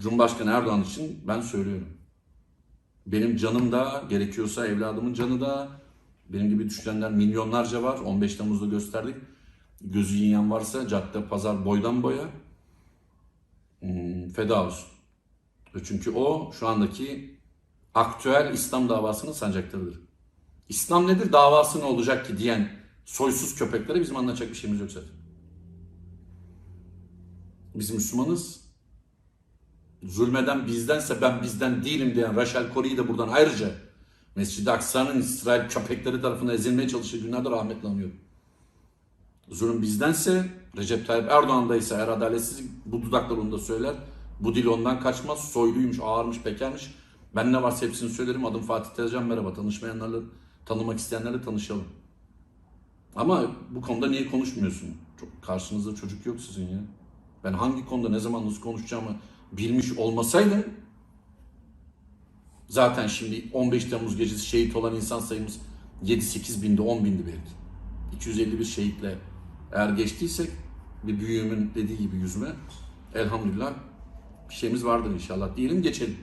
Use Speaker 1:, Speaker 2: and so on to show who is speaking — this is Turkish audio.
Speaker 1: Cumhurbaşkanı Erdoğan için ben söylüyorum. Benim canım da, gerekiyorsa evladımın canı da, benim gibi düşünenler milyonlarca var. 15 Temmuz'da gösterdik. Gözü yiyen varsa cadde, pazar boydan boya hmm, feda olsun. Çünkü o şu andaki aktüel İslam davasının sancaktarıdır. İslam nedir, davası ne olacak ki diyen soysuz köpeklere bizim anlatacak bir şeyimiz yok zaten. Biz Müslümanız. Zulmeden bizdense ben bizden değilim diyen Raşel Kori'yi de buradan ayrıca Mescid-i Aksa'nın İsrail köpekleri tarafından ezilmeye çalıştığı günlerde rahmetle anıyorum. Zulüm bizdense Recep Tayyip Erdoğan'daysa eğer adaletsizlik bu dudaklar onu da söyler. Bu dil ondan kaçmaz. Soyluymuş, ağırmış, pekermiş. Ben ne varsa hepsini söylerim. Adım Fatih Tezcan merhaba. Tanışmayanlarla, tanımak isteyenlerle tanışalım. Ama bu konuda niye konuşmuyorsun? Çok karşınızda çocuk yok sizin ya. Ben hangi konuda ne zaman nasıl konuşacağımı bilmiş olmasaydım zaten şimdi 15 Temmuz gecesi şehit olan insan sayımız 7-8 bindi 10 bindi belki. 251 şehitle eğer geçtiysek bir büyüğümün dediği gibi yüzüme elhamdülillah bir şeyimiz vardır inşallah diyelim geçelim.